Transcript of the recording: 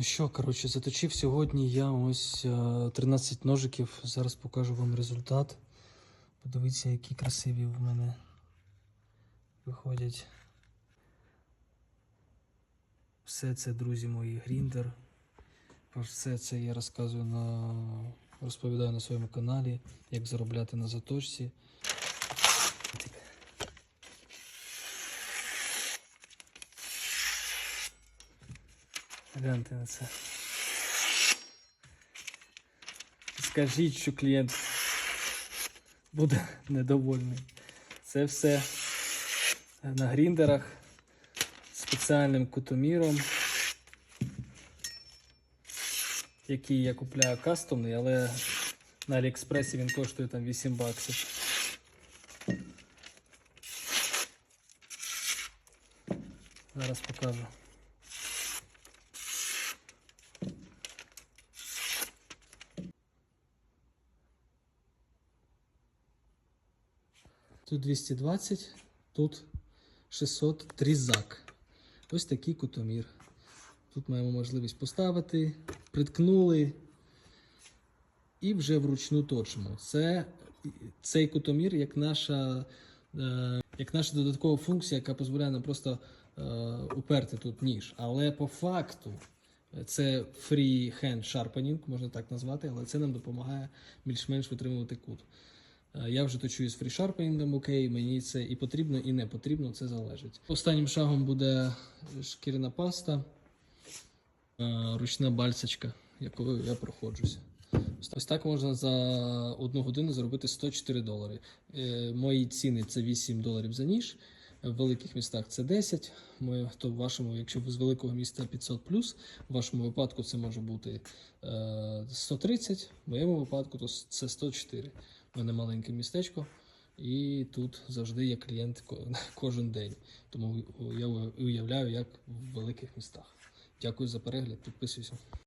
Ну що, коротше, заточив сьогодні я ось е, 13 ножиків. Зараз покажу вам результат. Подивіться, які красиві в мене виходять. Все це, друзі мої, гріндер. Про все це я розказую на розповідаю на своєму каналі, як заробляти на заточці. Гляньте на це. Скажіть, що клієнт буде недовольний. Це все на гріндерах спеціальним кутоміром, який я купляю кастомний, але на Аліекспресі він коштує там 8 баксів. Зараз покажу. Тут 220, тут 600 трізак. Ось такий кутомір. Тут маємо можливість поставити, приткнули і вже вручну точимо. Це, цей кутомір як наша, е, як наша додаткова функція, яка дозволяє нам просто е, уперти тут ніж. Але по факту е, це free hand sharpening, можна так назвати, але це нам допомагає більш-менш витримувати кут. Е, Я вже точую з фрішарпінгом, окей, мені це і потрібно, і не потрібно, це залежить. Останнім шагом буде шкіряна паста, е, ручна бальсочка, якою я проходжуся. Ось так можна за одну годину заробити 104 долари. Е, Мої ціни це 8 доларів за ніж. В великих містах це 10. Ми, то в вашому, якщо ви з великого міста 500 в вашому випадку це може бути е, 130, в моєму випадку то це 104. У мене маленьке містечко, і тут завжди є клієнт кожен день. Тому я уявляю, як в великих містах. Дякую за перегляд, підписуйся.